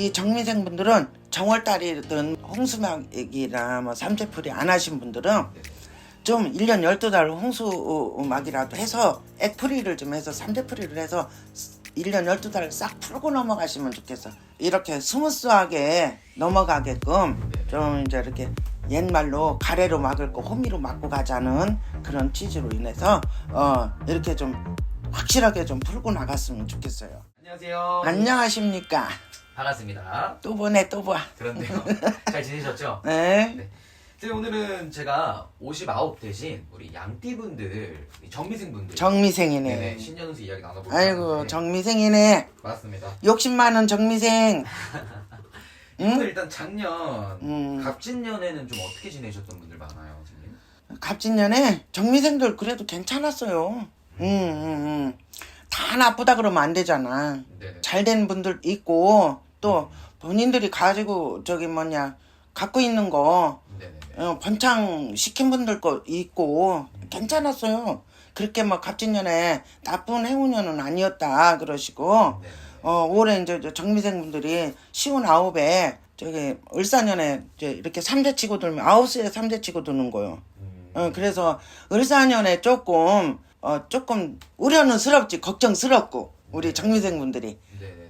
이 정미생 분들은 정월달이든 홍수막이나 뭐 삼재풀이 안 하신 분들은 좀 1년 12달 홍수막이라도 해서 액풀이를 좀 해서 삼재풀이를 해서 1년 12달 싹 풀고 넘어가시면 좋겠어. 이렇게 스무스하게 넘어가게끔 좀 이제 이렇게 옛말로 가래로 막을 거 호미로 막고 가자는 그런 취지로 인해서 어 이렇게 좀 확실하게 좀 풀고 나갔으면 좋겠어요. 안녕하세요. 안녕하십니까? 반갑습니다. 또 보네 또 봐. 그런데요. 잘 지내셨죠? 네. 네. 선생님 오늘은 제가 59 대신 우리 양띠분들, 정미생분들 정미생이네. 네네, 신년운수 이야기 나눠볼까 아이고 하는데 정미생이네. 맞습니다. 욕심 많은 정미생. 이분들 일단 작년 음. 갑진년에는 좀 어떻게 지내셨던 분들 많아요, 선생님? 갑진년에 정미생들 그래도 괜찮았어요. 음, 음, 음. 다 나쁘다 그러면 안 되잖아. 네네. 잘된 분들 있고 또 본인들이 가지고 저기 뭐냐 갖고 있는 거. 어, 번창 시킨 분들 거 있고 괜찮았어요. 그렇게 막 갑진년에 나쁜 해운년은 아니었다 그러시고 네네. 어 올해 이제 저 정미생 분들이 시운 아홉에 저기 을사년에 이제 이렇게 삼재 치고 들면 아홉수에 삼재 치고 드는 거요. 음, 어 그래서 을사년에 조금 어 조금 우려는 스럽지 걱정스럽고 우리 정미생 분들이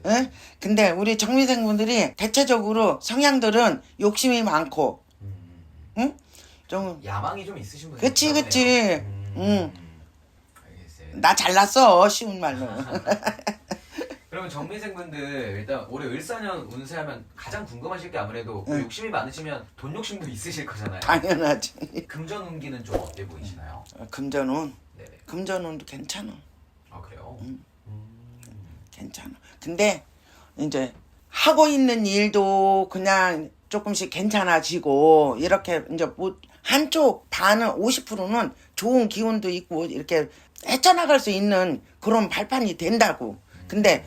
예? 근데 우리 정미생 분들이 대체적으로 성향들은 욕심이 많고 음, 응? 좀 야망이 좀 있으신 분들 그치, 그치. 음. 알겠어요. 나 잘났어 쉬운 말로 그러면 정미생분들 일단 올해 을사년 운세하면 가장 궁금하실 게 아무래도 그 응. 욕심이 많으시면 돈 욕심도 있으실 거잖아요. 당연하지 금전 운기는 좀 어때 보이시나요? 어, 금전운 네네. 금전운도 괜찮아 아 그래요? 음. 음. 괜찮아. 근데 이제 하고 있는 일도 그냥 조금씩 괜찮아지고 이렇게 이제 뭐 한쪽 반은 50%는 좋은 기운도 있고 이렇게 헤쳐나갈 수 있는 그런 발판이 된다고. 근데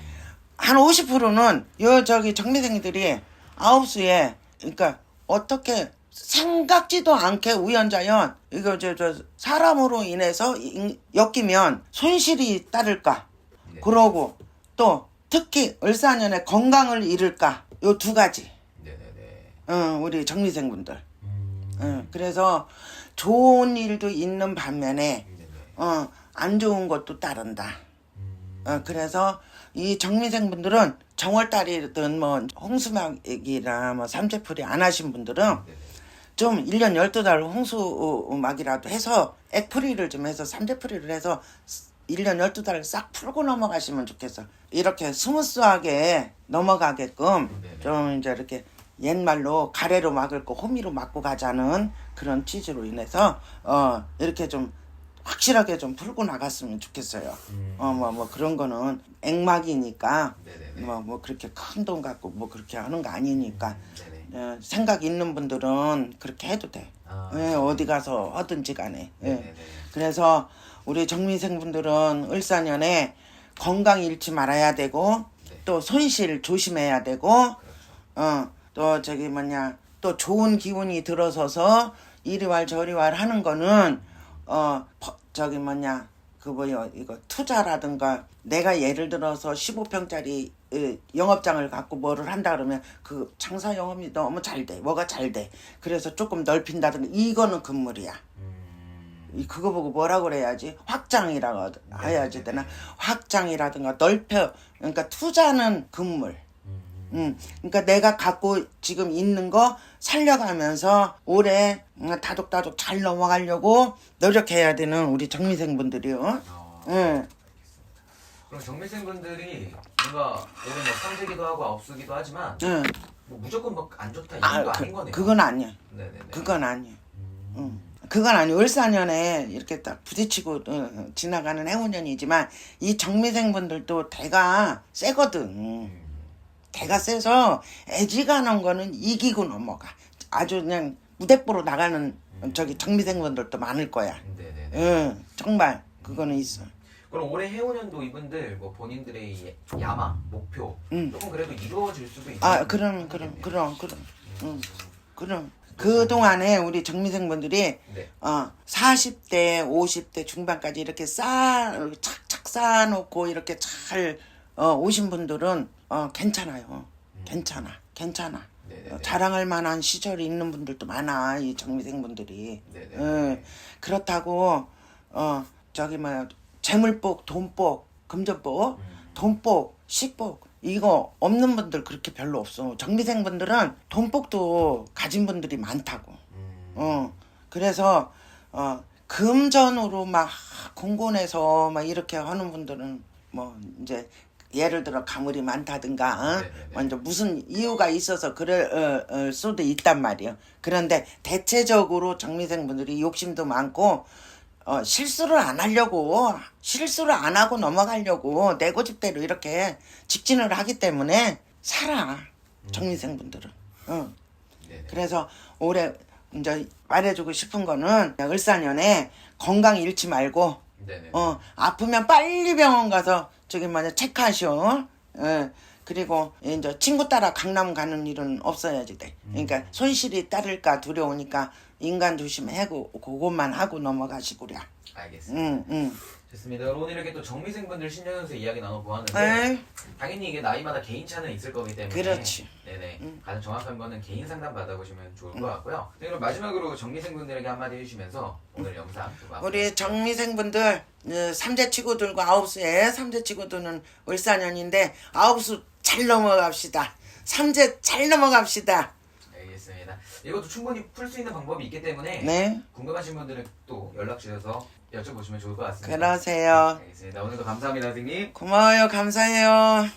한 50%는 요 저기 정미생들이 아홉 수에 그러니까 어떻게 생각지도 않게 우연자연 이거 저 저 사람으로 인해서 인- 엮이면 손실이 따를까? 네. 그러고 또 특히 을사년에 건강을 잃을까 요 두 가지 네네네. 어, 우리 정미생분들 음. 어, 그래서 좋은 일도 있는 반면에 네네. 어, 안 좋은 것도 따른다 음. 어, 그래서 이 정미생 분들은 정월달이든 뭐 홍수막이나 뭐 삼재풀이 안 하신 분들은 네네. 좀 1년 12달 홍수막이라도 해서 액풀이를 좀 해서 삼재풀이를 해서 1년 12달 싹 풀고 넘어가시면 좋겠어. 이렇게 스무스하게 넘어가게끔 네네. 좀 이제 이렇게 옛말로 가래로 막을 거 호미로 막고 가자는 그런 취지로 인해서 어 이렇게 좀 확실하게 좀 풀고 나갔으면 좋겠어요. 음. 어뭐뭐 그런 거는 액막이니까 네네네. 뭐뭐 그렇게 큰 돈 갖고 뭐 그렇게 하는 거 아니니까 네네. 어, 생각 있는 분들은 그렇게 해도 돼. 아. 예, 어디 가서 하든지 간에. 예. 네네네. 그래서 우리 정미생 분들은 을사년에 건강 잃지 말아야 되고 네. 또 손실 조심해야 되고 그렇죠. 어또 저기 뭐냐 또 좋은 기운이 들어서서 이리왈 저리왈 하는 거는 어 퍼- 저기 뭐냐 그 뭐요 이거 투자라든가 내가 예를 들어서 15평짜리 영업장을 갖고 뭐를 한다 그러면 그 장사 영업이 너무 잘 돼. 뭐가 잘 돼. 그래서 조금 넓힌다든가 이거는 금물이야. 음. 이 그거 보고 뭐라 그래야지 확장이라고 네, 해야지 네, 되나 네. 확장이라든가 넓혀 그러니까 투자는 금물 음. 음 그러니까 내가 갖고 지금 있는 거 살려가면서 올해 음, 다독다독 잘 넘어가려고 노력해야 되는 우리 정미생 분들이요 어, 예 알겠습니다. 그럼 정미생 분들이 뭔가 올해 뭐 삼재기도 하고 아홉수기도 하지만 예. 뭐 무조건 막 안 좋다 이건 아, 거 그, 아닌 거네요. 그건 아니야 네네네. 그건 아니야 음. 응. 그건 아니 을사년에 이렇게 딱 부딪히고 어, 지나가는 해운년이지만 이 정미생분들도 대가 세거든. 음. 대가 세서 애지간한 거는 이기고 넘어가. 아주 그냥 무대뽀로 나가는 저기 정미생분들도 많을 거야. 네네네. 응, 정말 그거는 있어. 그럼 올해 해운년도 이분들 뭐 본인들의 이 야망, 목표 음. 조금 그래도 이루어질 수도 있는 아, 그럼, 그럼, 그럼, 그럼, 응, 그럼. 그 동안에 우리 정미생분들이 네. 어, 40대, 50대 중반까지 이렇게 쌓, 착착 쌓아놓고 이렇게 잘 어, 오신 분들은 어, 괜찮아요. 괜찮아, 괜찮아. 네네네. 어, 자랑할 만한 시절이 있는 분들도 많아 이 정미생 분들이. 네네. 예, 그렇다고 어 저기 뭐 재물복, 돈복, 금전복, 음. 돈복, 식복 이거 없는 분들 그렇게 별로 없어. 정미생 분들은 돈복도 가진 분들이 많다고. 음. 어 그래서 어 금전으로 막 공곤해서 막 이렇게 하는 분들은 뭐 이제 예를 들어 가물이 많다든가 어? 먼저 무슨 이유가 있어서 그럴 어, 어, 수도 있단 말이에요. 그런데 대체적으로 정미생 분들이 욕심도 많고 어, 실수를 안 하려고 실수를 안 하고 넘어가려고 내 고집대로 이렇게 직진을 하기 때문에 살아 정미생분들은. 어. 네네. 그래서 올해 이제 말해주고 싶은 거는 을사년에 건강 잃지 말고 네네. 어 아프면 빨리 병원 가서 저기 뭐냐 체크하시오. 예. 그리고 이제 친구 따라 강남 가는 일은 없어야지 돼. 그러니까 손실이 따를까 두려우니까 인간 조심하고 그것만 하고 넘어가시구려. 알겠습니다. 응, 응. 좋습니다. 오늘 이렇게 또 정미생분들 신년연세 이야기 나눠보았는데 에이, 당연히 이게 나이마다 개인차는 있을 거기 때문에 그렇지. 네네 가장 정확한 거는 개인 상담 받아보시면 좋을 것 같고요. 네, 그럼 마지막으로 정미생분들에게 한마디 해주시면서 오늘 영상. 우리 정미생분들 어, 삼재 치고들고 아홉수에 삼재 치고들은 을사년인데 아홉수 잘 넘어갑시다. 삼재 잘 넘어갑시다. 이것도 충분히 풀 수 있는 방법이 있기 때문에 네. 궁금하신 분들은 또 연락 주셔서 여쭤보시면 좋을 것 같습니다. 그러세요. 알겠습니다. 오늘도 감사합니다, 선생님. 고마워요. 감사해요.